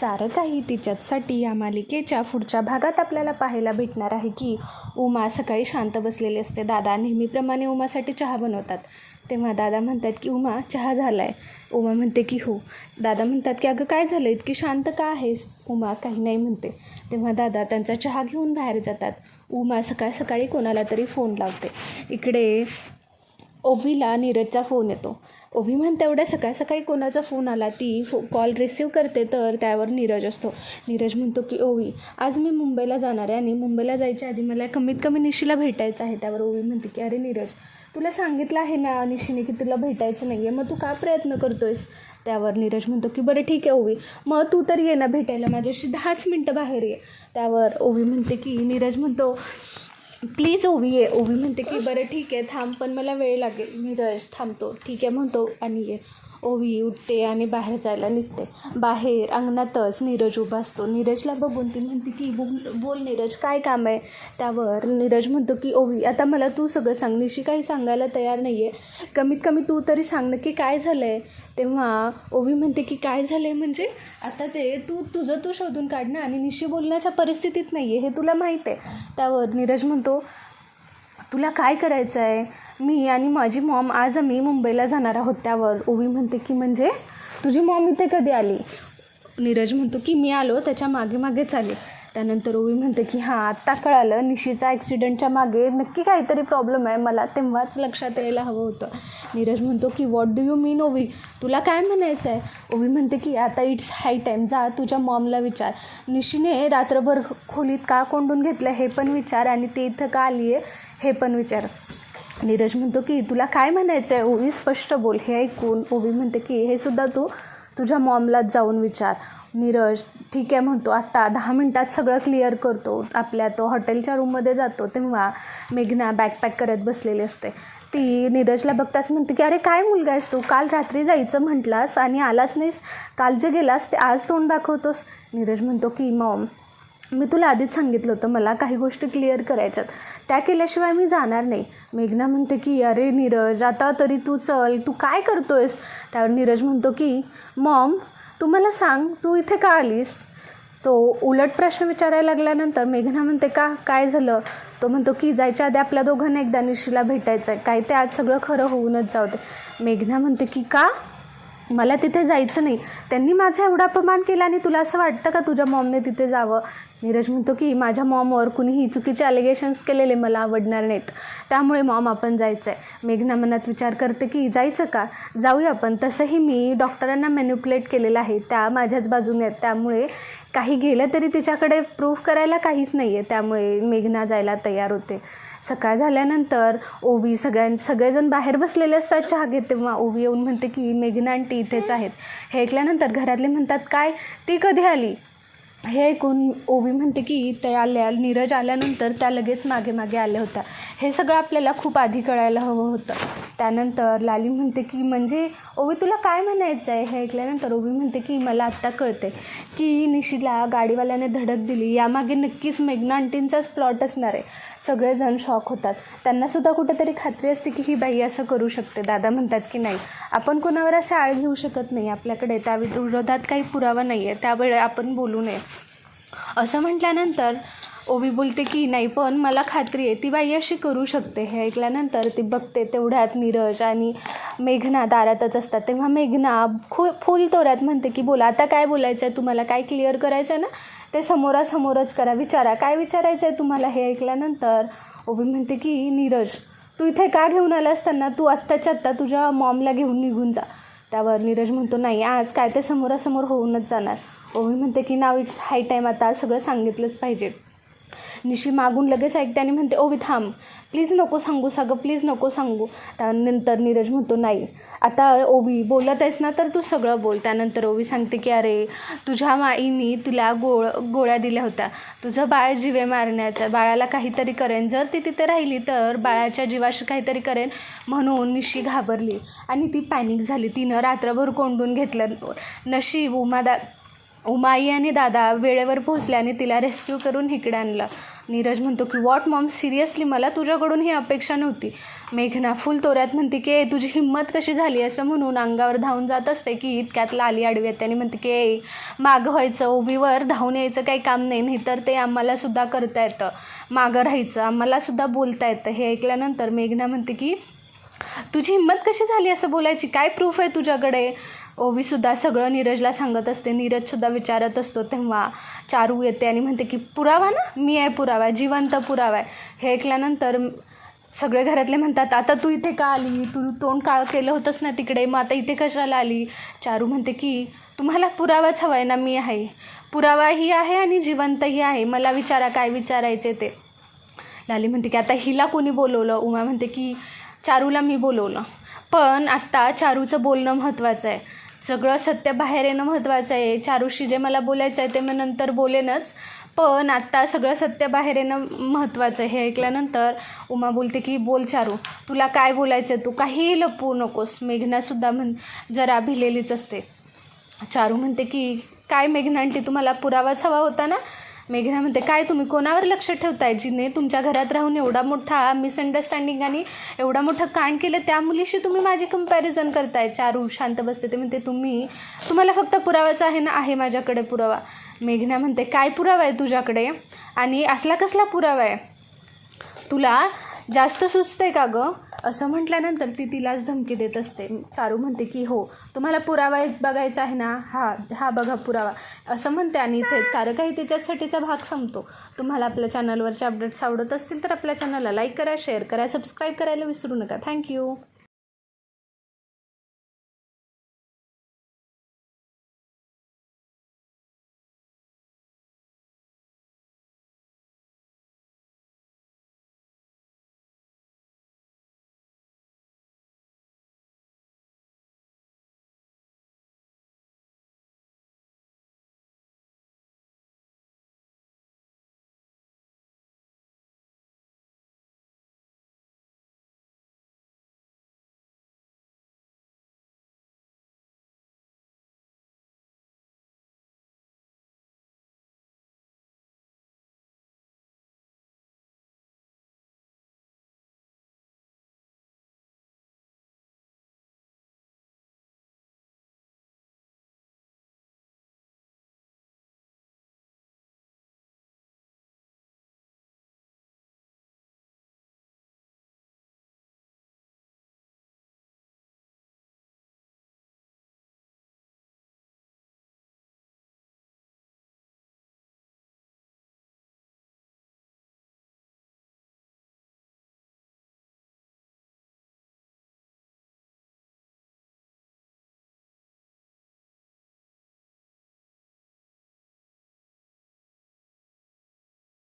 सारं काही तिच्याचसाठी या मालिकेच्या पुढच्या भागात आपल्याला पाहायला भेटणार आहे की उमा सकाळी शांत बसलेली असते. दादा नेहमीप्रमाणे उमासाठी चहा बनवतात. तेव्हा दादा म्हणतात की उमा चहा झाला आहे उमा म्हणते की हो. दादा म्हणतात की अगं काय झालं? इतकी शांत का आहेस? उमा काही नाही म्हणते. तेव्हा दादा त्यांचा चहा घेऊन बाहेर जातात. उमा सकाळ सकाळी कोणाला तरी फोन लावते. इकडे ओवीला नीरजचा फोन येतो. ओवी म्हणते एवढ्या सकाळ सकाळी कोणाचा फोन आला ती फो कॉल रिसीव करते तर त्यावर नीरज असतो. नीरज म्हणतो की ओवी आज मी मुंबईला जाणार आहे आणि मुंबईला जायच्या आधी मला कमीत कमी निशीला भेटायचं आहे. त्यावर ओवी म्हणते की अरे नीरज तुला सांगितलं आहे ना निशीने की तुला भेटायचं नाही आहे मग तू का प्रयत्न करतोयस? त्यावर नीरज म्हणतो की बरं ठीक आहे ओवी मग तू तर ये ना भेटायला माझ्याशी दहाच मिनटं बाहेर ये. त्यावर ओवी म्हणते की नीरज म्हणतो प्लीज ओवी ये ओवी म्हणते की बरं ठीक आहे थांब पण मला वेळ लागेल. मी थांबतो. ठीक आहे म्हणतो आणि ये. ओवी उठते आणि बाहेर जायला निघते. बाहेर अंगणातच नीरज उभा असतो. नीरजला बघून ती म्हणते की बोल बोल नीरज काय काम आहे? त्यावर नीरज म्हणतो की ओवी आता मला तू सगळं सांग. निशी काही सांगायला तयार नाही आहे कमीत कमी तू तरी सांग नक्की काय झालं आहे तेव्हा ओवी म्हणते की काय झालं आहे म्हणजे? आता ते तू तुझं तू शोधून काढ ना आणि निशी बोलण्याच्या परिस्थितीत नाही आहे हे तुला माहीत आहे. त्यावर नीरज म्हणतो तुला काय करायचं आहे मी आणि माझी मॉम आज आम्ही मुंबईला जाणार आहोत त्यावर. ओवी म्हणते की म्हणजे तुझी मॉम इथे कधी आली? नीरज म्हणतो की मी आलो त्याच्यामागे मागेच आले त्यानंतर ओवी म्हणते की हां आत्ता कळालं निशीचा ॲक्सिडेंटच्या मागे नक्की काहीतरी प्रॉब्लेम आहे मला तेव्हाच लक्षात यायला हवं होतं. नीरज म्हणतो की वॉट डू यू मीन ओवी? तुला काय म्हणायचं आहे? ओवी म्हणते की आता इट्स हाय टाईम जा तुझ्या मॉमला विचार. निशीने रात्रभर खोलीत का कोंडून घेतलं हे पण विचार आणि ते इथं का आली आहे हे पण विचार. नीरज म्हणतो की तुला काय म्हणायचं आहे ओवी स्पष्ट बोल. हे ऐकून ओवी म्हणते की हे सुद्धा तू तुझ्या मॉमलाच जाऊन विचार. नीरज ठीक आहे म्हणतो आत्ता दहा मिनटात सगळं क्लिअर करतो. आपल्या तो हॉटेलच्या रूममध्ये जातो तेव्हा मेघना बॅकपॅक करत बसलेली असते. ती नीरजला बघताच म्हणते की अरे काय मुलगा आहेस तू? काल रात्री जायचं म्हटलास आणि आलाच नाहीस. काल जे गेलास ते आज तोंड दाखवतोस. नीरज म्हणतो की मॉम मी तुला आधीच सांगितलं होतं मला काही गोष्टी क्लिअर करायच्यात. त्या केल्याशिवाय मी जाणार नाही. मेघना म्हणते की अरे नीरज आता तरी तू चल. तू काय करतोयस? त्यावर नीरज म्हणतो की मॉम तू मला सांग तू इथे का आलीस? तो उलट प्रश्न विचारायला लागल्यानंतर मेघना म्हणते का काय झालं? तो म्हणतो की जायच्या आधी आपल्या दोघांना एकदा निशीला भेटायचं आहे काय ते आज सगळं खरं होऊनच जाऊ दे. मेघना म्हणते की का? मला तिथे जायचं नाही. त्यांनी माझा एवढा अपमान केला आणि तुला असं वाटतं का तुझ्या मॉमने तिथे जावं? नीरज म्हणतो की माझ्या मॉमवर कुणीही चुकीचे अलिगेशन्स केलेले मला आवडणार नाहीत. त्यामुळे मॉम आपण जायचं आहे मेघना मनात विचार करते की जायचं का? जाऊया आपण. तसंही मी डॉक्टरांना मॅन्युप्युलेट केलेलं आहे. त्या माझ्याच बाजूने आहेत. त्यामुळे काही गेलं तरी तिच्याकडे प्रूफ करायला काहीच नाही आहे त्यामुळे मेघना जायला तयार होते. सकाळ झाल्यानंतर ओवी सगळ्यां सगळेजण बाहेर बसलेले असतात चहा घेत तेव्हा ओवी येऊन म्हणते की मेघना आंटी इथेच आहेत. हे ऐकल्यानंतर घरातले म्हणतात काय? ती कधी आली? हे ऐकून ओवी म्हणते की त्या आल्या नीरज आल्यानंतर त्या लगेच मागे मागे आल्या होत्या. हे सगळं आपल्याला खूप आधी कळायला हवं होतं. त्यानंतर लाली म्हणते की म्हणजे ओवी तुला काय म्हणायचं आहे? हे ऐकल्यानंतर ओवी म्हणते की मला आत्ता कळते की निशीला गाडीवाल्याने धडक दिली. यामागे नक्कीच मेघना आंटींचाच प्लॉट असणार आहे. सगळेजण शॉक होतात. त्यांनासुद्धा कुठेतरी खात्री असते की ही बाई असं करू शकते. दादा म्हणतात की नाही. आपण कोणावर असे आळ घेऊ शकत नाही. आपल्याकडे त्या विरोधात काही पुरावा नाही आहे त्यावेळे आपण बोलू नये. असं म्हटल्यानंतर ओवी बोलते की नाही पण मला खात्री आहे ती बाई अशी करू शकते. हे ऐकल्यानंतर ती बघते तेवढ्यात नीरज आणि मेघना दारातच असतात. तेव्हा मेघना खू फुल तोऱ्यात म्हणते की बोला आता काय बोलायचं आहे तुम्हाला काय क्लिअर करायचं आहे ना? ते समोरासमोरच करा. विचारा. काय विचारायचं आहे तुम्हाला? हे ऐकल्यानंतर ओवी म्हणते की नीरज तू इथे का घेऊन आलास असताना? तू आत्ताच्या आत्ता तुझ्या मॉमला घेऊन निघून जा. त्यावर नीरज म्हणतो नाही आज काय ते समोरासमोर होऊनच जाणार. ओवी म्हणते की नाव इट्स हाय टाईम आता सगळं सांगितलंच पाहिजे. निशी मागून लगेच ऐकते आणि म्हणते ओवी थांब. प्लीज नको सांगू सागं प्लीज नको सांगू. त्यानंतर नीरज म्हणतो नाही. आता ओवी बोलत आहेस ना तर तू सगळं बोल. त्यानंतर ओवी सांगते की अरे तुझ्या माईनी तुला गोळ गोळ्या दिल्या होत्या. तुझं बाळ जिवे मारण्याचं बाळाला काहीतरी करेन. जर ती तिथे राहिली तर बाळाच्या जीवाशी काहीतरी करेन. म्हणून निशी घाबरली. आणि ती पॅनिक झाली. तिनं रात्रभर कोंडून घेतलं. नशीब उमादा उमाई आणि दादा वेळेवर पोहोचले आणि तिला रेस्क्यू करून इकडे आणलं. नीरज म्हणतो की वॉट मॉम सिरियसली मला तुझ्याकडून ही अपेक्षा नव्हती. मेघना फुल तोऱ्यात म्हणते की "ए, तुझी हिंमत कशी झाली असं म्हणून अंगावर धावून जात असते की इतक्यात लाली आडवी येते. आणि म्हणते की "ए, मागं व्हायचं ओबीवर धावून यायचं काही काम नाही नाहीतर ते आम्हाला सुद्धा करता येतं. मागं राहायचं आम्हाला सुद्धा बोलता येतं. हे ऐकल्यानंतर मेघना म्हणते की तुझी हिंमत कशी झाली असं बोलायची? काय प्रूफ आहे तुझ्याकडे? ओवीसुद्धा सगळं नीरजला सांगत असते. नीरजसुद्धा विचारत असतो तेव्हा चारू येते आणि म्हणते की पुरावा ना मी आहे पुरावा आहे जिवंत पुरावा आहे. हे ऐकल्यानंतर सगळे घरातले म्हणतात आता तू इथे का आली? तू तोंड काळ केलं होतंस ना तिकडे मग आता इथे कशाला आली? चारू म्हणते की तुम्हाला पुरावाच हवा आहे ना मी आहे. पुरावाही आहे आणि जिवंतही आहे. मला विचारा काय विचारायचे ते. लाली म्हणते की आता हिला कोणी बोलवलं? उमा म्हणते की चारूला मी बोलवलं. पण आत्ता चारूचं बोलणं महत्त्वाचं आहे. सगळं सत्य बाहेर येणं महत्त्वाचं आहे. चारूशी जे मला बोलायचं आहे ते मी नंतर बोलेनच. पण आत्ता सगळं सत्य बाहेर येणं महत्त्वाचं आहे. हे ऐकल्यानंतर उमा बोलते की बोल चारू तुला काय बोलायचं आहे तू काहीही लपवू नकोस. मेघनासुद्धा म्हण जरा भिलेलीच असते. चारू म्हणते की काय मेघनांटी तुम्हाला पुरावाच हवा होता ना? मेघना म्हणते काय तुम्ही कोणावर लक्ष ठेवताय जिने तुमच्या घरात राहून एवढा मोठा मिसअंडरस्टँडिंग आणि एवढा मोठं कांड केलं? त्या मुलीशी तुम्ही माझी कंपॅरिझन करताय. चारू शांत बसते. ते म्हणते तुम्ही तुम्हाला फक्त पुरावाचा आहे ना आहे माझ्याकडे पुरावा. मेघना म्हणते काय पुरावा आहे तुझ्याकडे? आणि असला कसला पुरावा आहे? तुला जास्त सुचतंय का गं? असं म्हटल्यानंतर ती तिलाच धमकी देत असते. चारू म्हणते की हो तुम्हाला पुरावा एक बघायचा आहे ना? हा हा बघा पुरावा. असं म्हणते आणि इथे सारं काही तिच्यासाठीचा भाग संपतो. तुम्हाला आपल्या चॅनलवरचे अपडेट्स आवडत असतील तर आपल्या चॅनलला लाईक करा शेअर करा सबस्क्राईब करायला विसरू नका. थँक्यू